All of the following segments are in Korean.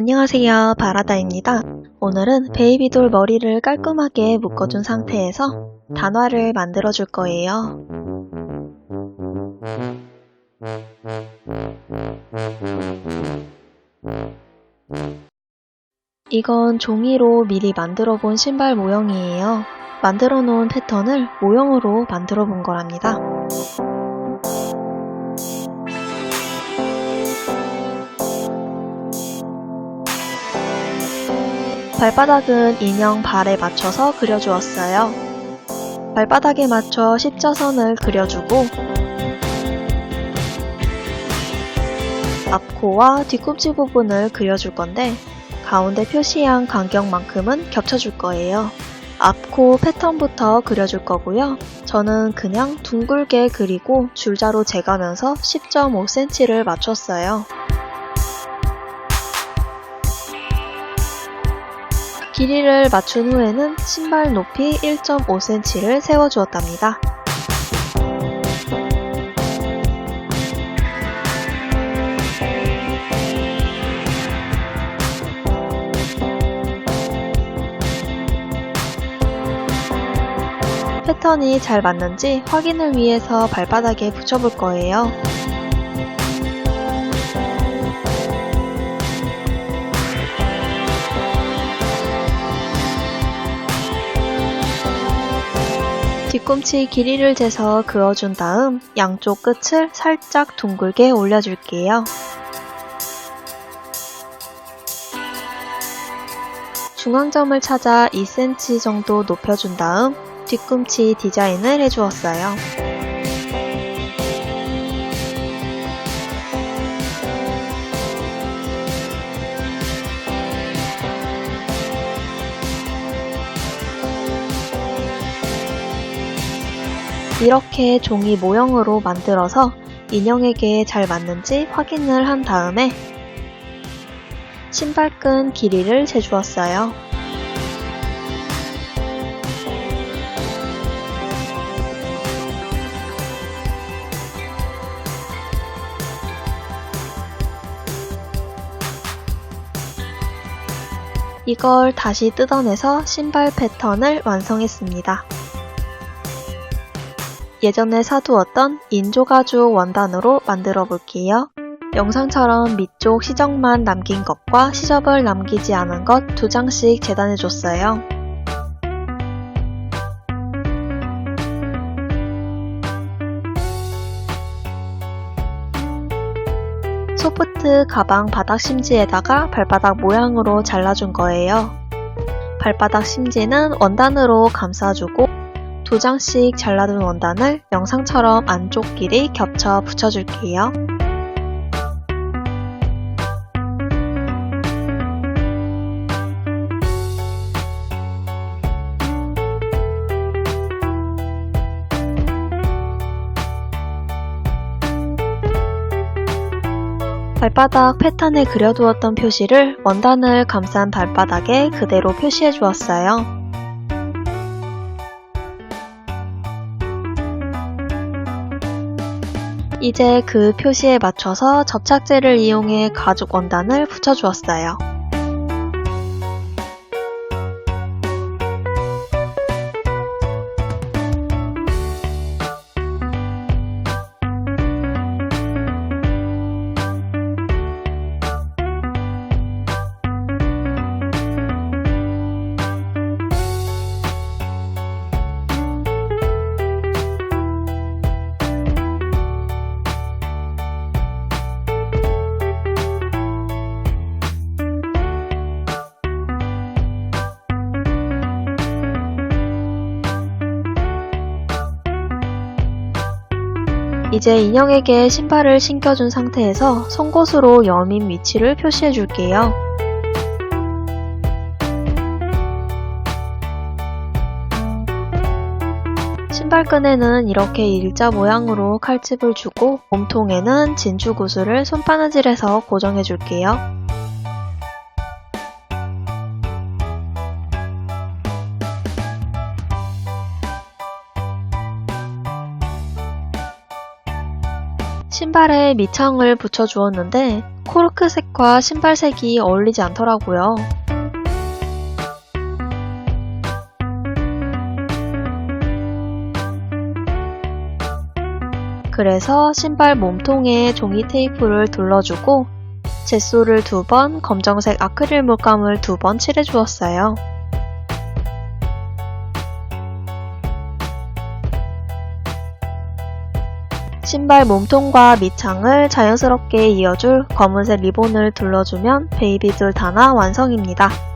안녕하세요. 바라다입니다. 오늘은 베이비돌 머리를 깔끔하게 묶어준 상태에서 단화를 만들어 줄 거예요. 이건 종이로 미리 만들어 본 신발 모형이에요. 만들어 놓은 패턴을 모형으로 만들어 본 거랍니다. 발바닥은 인형 발에 맞춰서 그려주었어요. 발바닥에 맞춰 십자선을 그려주고 앞코와 뒤꿈치 부분을 그려줄 건데 가운데 표시한 간격만큼은 겹쳐줄 거예요. 앞코 패턴부터 그려줄 거고요. 저는 그냥 둥글게 그리고 줄자로 재가면서 10.5cm를 맞췄어요. 길이를 맞춘 후에는 신발 높이 1.5cm를 세워주었답니다. 패턴이 잘 맞는지 확인을 위해서 발바닥에 붙여볼 거예요. 뒤꿈치 길이를 재서 그어준 다음 양쪽 끝을 살짝 둥글게 올려줄게요. 중앙점을 찾아 2cm 정도 높여준 다음 뒤꿈치 디자인을 해주었어요. 이렇게 종이 모형으로 만들어서 인형에게 잘 맞는지 확인을 한 다음에 신발끈 길이를 재주었어요. 이걸 다시 뜯어내서 신발 패턴을 완성했습니다. 예전에 사두었던 인조가죽 원단으로 만들어 볼게요. 영상처럼 밑쪽 시접만 남긴 것과 시접을 남기지 않은 것 두 장씩 재단해 줬어요. 소프트 가방 바닥 심지에다가 발바닥 모양으로 잘라준 거예요. 발바닥 심지는 원단으로 감싸주고 두 장씩 잘라둔 원단을 영상처럼 안쪽 길이 겹쳐 붙여줄게요. 발바닥 패턴에 그려두었던 표시를 원단을 감싼 발바닥에 그대로 표시해 주었어요. 이제 그 표시에 맞춰서 접착제를 이용해 가죽 원단을 붙여주었어요. 이제 인형에게 신발을 신겨준 상태에서 송곳으로 여민 위치를 표시해 줄게요. 신발끈에는 이렇게 일자 모양으로 칼집을 주고 몸통에는 진주 구슬을 손바느질해서 고정해 줄게요. 신발에 밑창을 붙여주었는데 코르크색과 신발색이 어울리지 않더라고요. 그래서 신발 몸통에 종이 테이프를 둘러주고 젯소를 두 번, 검정색 아크릴 물감을 두 번 칠해 주었어요. 신발 몸통과 밑창을 자연스럽게 이어줄 검은색 리본을 둘러주면 베이비돌 단화 완성입니다.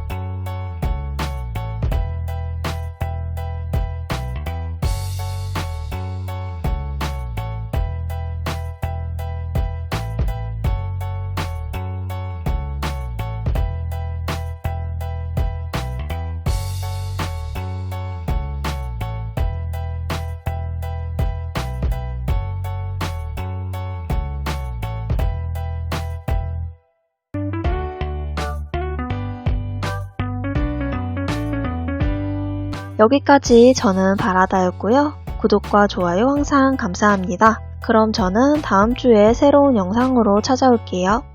여기까지 저는 바라다였고요. 구독과 좋아요 항상 감사합니다. 그럼 저는 다음 주에 새로운 영상으로 찾아올게요.